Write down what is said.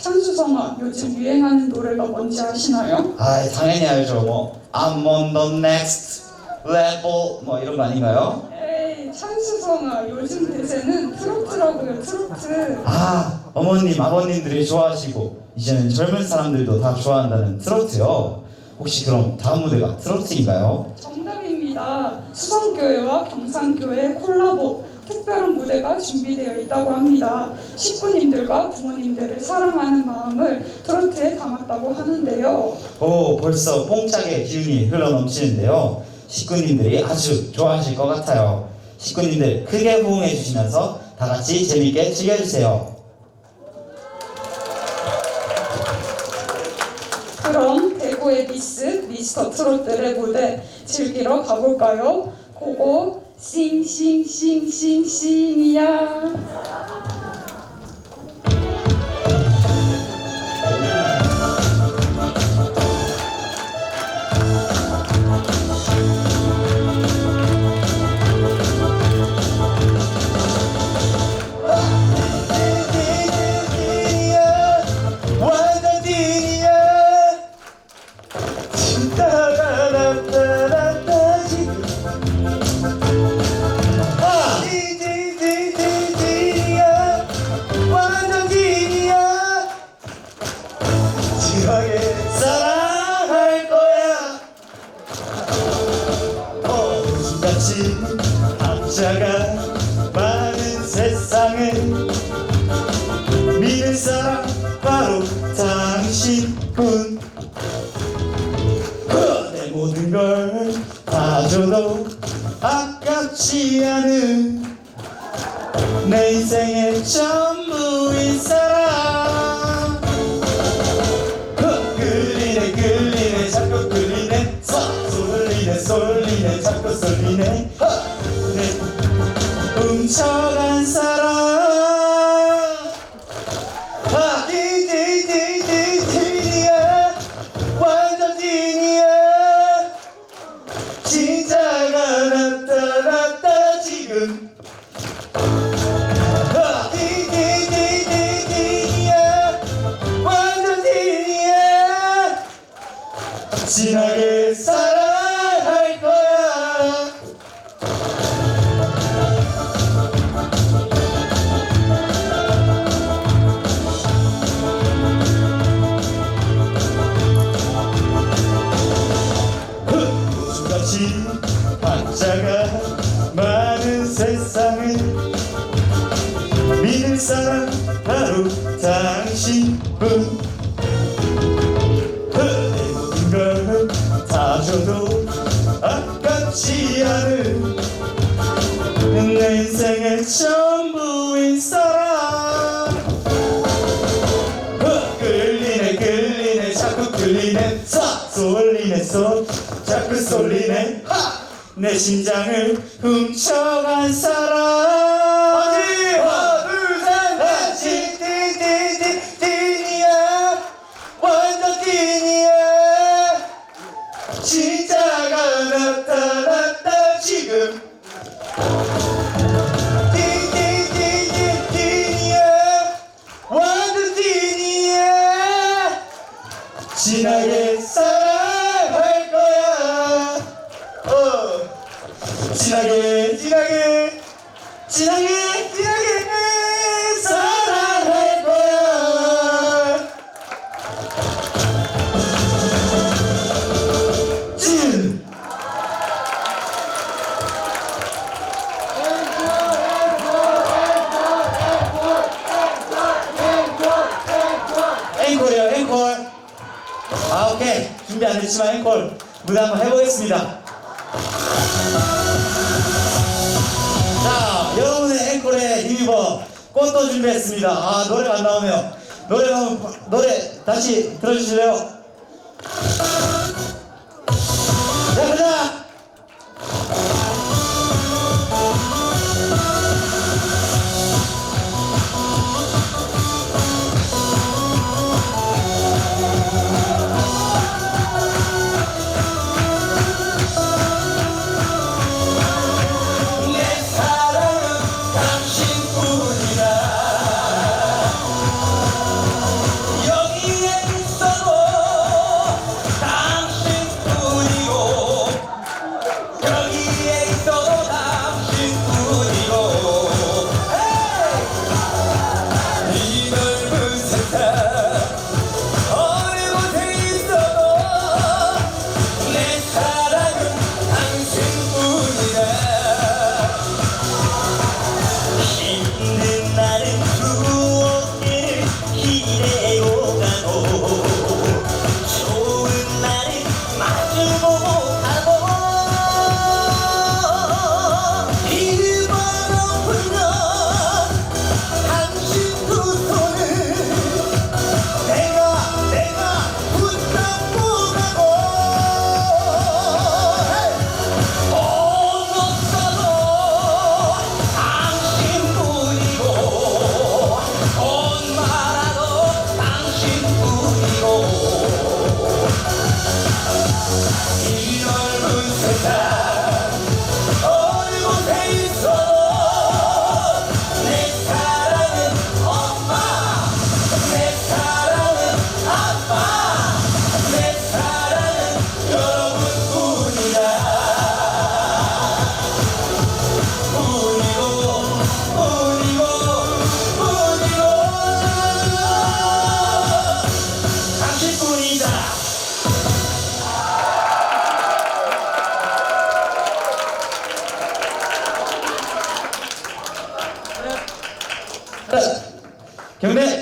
찬수성아 요즘 유행하는 노래가 뭔지 아시나요? 아 당연히 알죠. 뭐 I'm on the next level 뭐 이런 거 아닌가요? 에이 찬수성아 요즘 대세는 트로트라고요 트로트 아 어머님 아버님들이 좋아하시고 이제는 젊은 사람들도 다 좋아한다는 트로트요. 혹시 그럼 다음 무대가 트로트인가요? 정답입니다 수성교회와 경상교회 콜라보 무대가 준비되어 있다고 합니다 식구님들과 부모님들을 사랑하는 마음을 트로트에 담았다고 하는데요 오 벌써 뽕짝의 기운이 흘러 넘치는데요. 식구님들이 아주 좋아하실 것 같아요. 식구님들 크게 호응해 주시면서 다 같이 재밌게 즐겨주세요. 그럼 대구의 미스 미스터 트롯들의 무대 즐기러 가볼까요? 고고 星星星星星呀。 세상에 믿을 사람 바로 당신뿐. 그, 내 모든 걸 다 줘도 아깝지 않은 내 인생의 전부인 사람 그, 끌리네 끌리네 자꾸 끌리네. 서 쏠리네 쏠리네 자꾸 쏠리네. 내 훔쳐간 사람 진하게 사랑할 거야. 우주같이 한자가 많은 세상을 믿을 사람 바로 당신뿐 아깝지 않은 내 인생의 전부인 사람. 끌리네 끌리네 자꾸 끌리네. 쏴 쏠리네 쏠 자꾸 쏠리네. 하! 내 심장을 훔쳐간 사람 진하게 사랑할 거야 어 진하게 진하게 진하게 진하게 앵콜이요 앵콜. 아 오케이. 준비 안 됐지만 앵콜. 무대 한번 해보겠습니다. 자 여러분의 앵콜에 힘입어 꽃도 준비했습니다. 아 노래가 안 나오네요. 노래 한번 노래 다시 들어주실래요? 자 가자 오. 경례